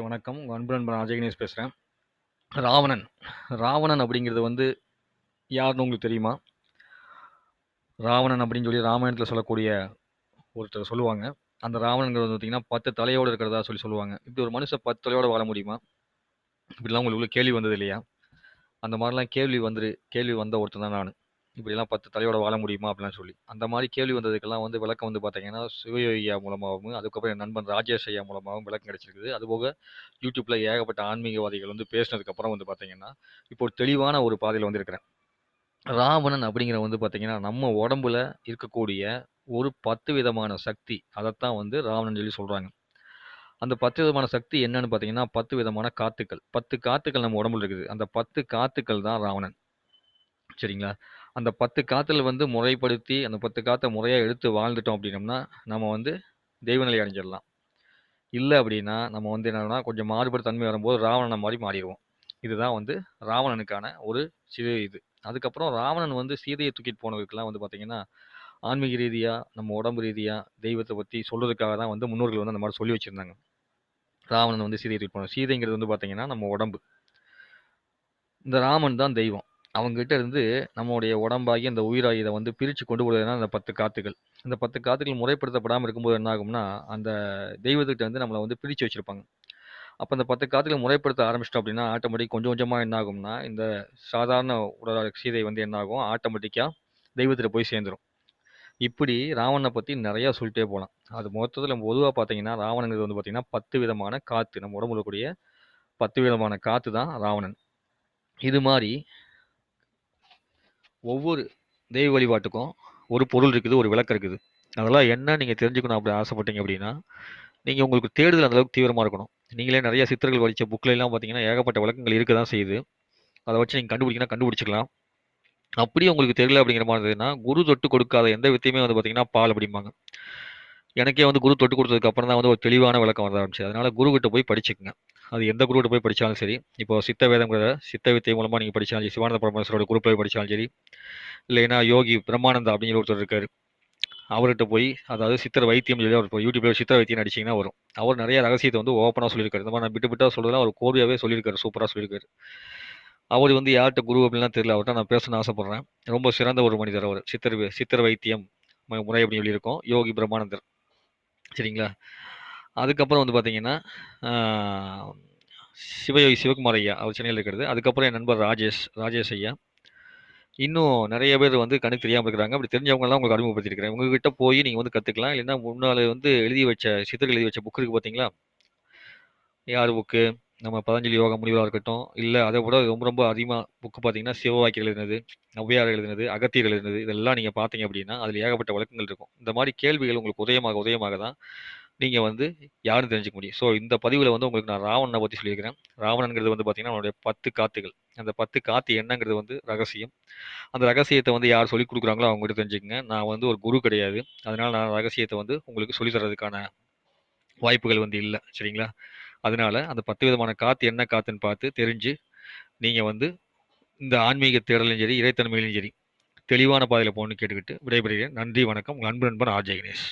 வணக்கம். உங்கள் அன்பு நண்பன் அஜய் கணேஷ் பேசுகிறேன் ராவணன். ராவணன் அப்படிங்கிறது வந்து யாருன்னு உங்களுக்கு தெரியுமா? ராவணன் அப்படின்னு சொல்லி ராமாயணத்தில் சொல்லக்கூடிய ஒருத்தர் சொல்லுவாங்க. அந்த ராவணங்கிறது வந்து பார்த்தீங்கன்னா பத்து தலையோடு இருக்கிறதா சொல்லி சொல்லுவாங்க. இப்படி ஒரு மனுஷன் பத்து தலையோடு வாழ முடியுமா? இப்படிலாம் உங்களுக்கு கேள்வி வந்தது இல்லையா? அந்த மாதிரிலாம் கேள்வி வந்துரு கேள்வி வந்த ஒருத்தர் தான் நான். இப்படிலாம் பத்து தலையோட வாழ முடியுமா? அப்படிலாம் சொல்லி. அந்த மாதிரி கேள்வி வந்ததுக்கெல்லாம் வந்து விளக்கம் வந்து பார்த்தீங்கன்னா சிவயோகியா மூலமாகவும் அதுக்கப்புறம் என் நண்பன் ராஜேஷ் ஐயா மூலமாகவும் விளக்கம் கிடைச்சிருக்குது. அதுபோக யூடியூப்பில் ஏகப்பட்ட ஆன்மீகவாதிகள் வந்து பேசினதுக்கப்புறம் வந்து பார்த்தீங்கன்னா இப்போ ஒரு தெளிவான ஒரு பாதையில் வந்திருக்கிறேன். ராவணன் அப்படிங்கிற வந்து பார்த்தீங்கன்னா நம்ம உடம்புல இருக்கக்கூடிய ஒரு பத்து விதமான சக்தி அதைத்தான் வந்து ராவணன் சொல்லி சொல்கிறாங்க அந்த பத்து விதமான சக்தி என்னன்னு பார்த்தீங்கன்னா பத்து விதமான காத்துக்கள். பத்து காத்துக்கள் நம்ம உடம்புல இருக்குது. அந்த பத்து காத்துக்கள் தான் ராவணன். சரிங்களா? அந்த பத்து காத்துல வந்து முறைப்படுத்தி அந்த பத்து காத்தை முறையாக எடுத்து வாழ்ந்துட்டோம் அப்படின்னம்னா நம்ம வந்து தெய்வநிலை அடைஞ்சிடலாம். இல்லை அப்படின்னா நம்ம வந்து என்னன்னா கொஞ்சம் மாறுபட்ட தன்மை வரும்போது ராவணனை மாதிரி மாறிடுவோம். இதுதான் வந்து ராவணனுக்கான ஒரு சிறு இது. அதுக்கப்புறம் ராவணன் வந்து சீதையை தூக்கிட்டு போனதுக்கெல்லாம் வந்து பார்த்தீங்கன்னா ஆன்மீக ரீதியாக நம்ம உடம்பு ரீதியாக தெய்வத்தை பற்றி சொல்றதுக்காக தான் வந்து முன்னோர்கள் வந்து அந்த மாதிரி சொல்லி வச்சுருந்தாங்க. ராவணன் வந்து சீதையை தூக்கிட்டு போனோம் சீதைங்கிறது வந்து பார்த்தீங்கன்னா நம்ம உடம்பு. இந்த ராமன் தான் தெய்வம். அவங்ககிட்ட இருந்து நம்மளுடைய உடம்பாகி அந்த உயிராகி இதை வந்து பிரித்து கொண்டு போடுறதுனா அந்த பத்து காத்துகள் இந்த பத்து காத்துகள் முறைப்படுத்தப்படாமல் இருக்கும்போது என்ன ஆகும்னா அந்த தெய்வத்துக்கிட்ட வந்து நம்மளை வந்து பிரித்து வச்சுருப்பாங்க. அப்போ அந்த பத்து காத்துகள் முறைப்படுத்த ஆரம்பிச்சிட்டோம் அப்படின்னா ஆட்டோமேட்டிக் கொஞ்சம் கொஞ்சமாக என்ன ஆகும்னா இந்த சாதாரண உடல் சீதை வந்து என்ன ஆகும்? ஆட்டோமேட்டிக்காக தெய்வத்தில் போய் சேர்ந்துடும் இப்படி ராவணனை பற்றி நிறையா சொல்லிட்டே போகலாம் அது மொத்தத்தில் பொதுவாக பார்த்தீங்கன்னா ராவணங்கிறது வந்து பார்த்தீங்கன்னா பத்து விதமான காற்று நம்ம உடம்புலக்கூடிய பத்து விதமான காற்று தான் ராவணன். இது மாதிரி ஒவ்வொரு தெய்வ வழிபாட்டுக்கும் ஒரு பொருள் இருக்குது ஒரு விளக்கம் இருக்குது. அதெல்லாம் என்ன நீங்கள் தெரிஞ்சுக்கணும் அப்படி ஆசைப்பட்டீங்க அப்படின்னா நீங்கள் உங்களுக்கு தேடுதல் அந்தளவுக்கு தீவிரமாக இருக்கணும். நீங்களே நிறைய சித்தர்கள் வடித்த புக்கில் எல்லாம் பார்த்தீங்கன்னா ஏகப்பட்ட விளக்கங்கள் இருக்க தான் செய்யுது. அதை வச்சு நீங்கள் கண்டுபிடிக்கணும் கண்டுபிடிச்சிக்கலாம். அப்படியே உங்களுக்கு தெரியல அப்படிங்கிற மாதிரி இருந்ததுன்னா குரு தொட்டு கொடுக்காத எந்த வித்தையுமே வந்து பார்த்தீங்கன்னா பால் அப்படிம்பாங்க. எனக்கே வந்து குரு தொட்டு கொடுத்ததுக்கு அப்புறம் தான் வந்து ஒரு தெளிவான விளக்கம் வர ஆரம்பிச்சு அதனால குரு கிட்ட போய் படிச்சுக்கங்க. அது எந்த குருகிட்ட போய் படித்தாலும் சரி இப்போ சித்த வேதங்கிற சித்த வித்தை மூலமாக நீங்கள் படித்தாலும் சரி சிவானந்த பரமேஸ்வரோட குரு போய் படித்தாலும் சரி இல்லைன்னா யோகி பிரம்மானந்தா அப்படிங்கிற ஒருத்தர் இருக்காரு. அவர்கிட்ட போய் அதாவது சித்தர் வைத்தியம் சொல்லி அவர் யூடியூப்ல சித்திர வைத்தியம் அடிச்சிங்கன்னா வரும். அவர் நிறைய ரகசியத்தை வந்து ஓப்பனாக சொல்லியிருக்காரு. இந்த மாதிரி நான் விட்டு விட்டா சொல்றதுல அவர் கோர்வையாகவே சொல்லியிருக்காரு சூப்பராக சொல்லியிருக்காரு. அவர் வந்து யார்கிட்ட குரு அப்படின்லாம் தெரியல அவர்கிட்ட நான் பேசணும்னு ஆசைப்படுறேன். ரொம்ப சிறந்த ஒரு மனிதர் அவர். சித்தர் சித்தர் வைத்தியம் முறை அப்படின்னு சொல்லியிருக்கோம். யோகி பிரம்மானந்தர். சரிங்களா? அதுக்கப்புறம் வந்து பார்த்தீங்கன்னா சிவயோகி சிவகுமார் ஐயா அவர் சென்னையில் இருக்கிறது. அதுக்கப்புறம் என் நண்பர் ராஜேஷ் ராஜேஷ் ஐயா. இன்னும் நிறைய பேர் வந்து கணக்கு தெரியாமல் இருக்கிறாங்க. அப்படி தெரிஞ்சவங்கலாம் உங்களுக்கு அறிமுகப்படுத்திருக்கிறேன் உங்ககிட்ட போய் நீங்கள் வந்து கற்றுக்கலாம் இல்லைன்னா முன்னால் வந்து எழுதி வச்ச சித்தர்கள் எழுதி வச்ச புக்கு இருக்குது பார்த்தீங்களா? யார் புக்கு நம்ம பதஞ்சலி யோகா முடிவாக இருக்கட்டும் இல்லை அதை விட ரொம்ப ரொம்ப அதிகமாக புக்கு பார்த்தீங்கன்னா சிவவாக்கியர் எழுதினது நவ்வியார் எழுதினது அகத்தியர் எழுதினது இதெல்லாம் நீங்கள் பார்த்தீங்க அப்படின்னா அதில் ஏகப்பட்ட வழக்கங்கள் இருக்கும். இந்த மாதிரி கேள்விகள் உங்களுக்கு உதயமாக உதயமாக தான் நீங்கள் வந்து யாருன்னு தெரிஞ்சுக்க முடியும். ஸோ இந்த பதிவில் வந்து உங்களுக்கு நான் ராவணனை பற்றி சொல்லியிருக்கிறேன். ராவணன்கிறது வந்து பார்த்தீங்கன்னா அவனுடைய பத்து காத்துகள். அந்த பத்து காத்து என்னங்கிறது வந்து ரகசியம். அந்த ரகசியத்தை வந்து யார் சொல்லிக் கொடுக்குறாங்களோ அவங்ககிட்ட தெரிஞ்சுக்கங்க. நான் வந்து ஒரு குரு கிடையாது. அதனால் நான் ரகசியத்தை வந்து உங்களுக்கு சொல்லித் தரதுக்கான வாய்ப்புகள் வந்து இல்லை. சரிங்களா? அதனால அந்த பத்து விதமான காற்று என்ன காற்றுன்னு பார்த்து தெரிஞ்சு நீங்கள் வந்து இந்த ஆன்மீக தேடலையும் சரி இறைத்தன்மையிலும் சரி தெளிவான பாதையில் போகணும்னு கேட்டுக்கிட்டு விடைபெறுகிறேன். நன்றி வணக்கம். உங்கள் அன்பு நண்பன் ஆர்ஜே கணேஷ்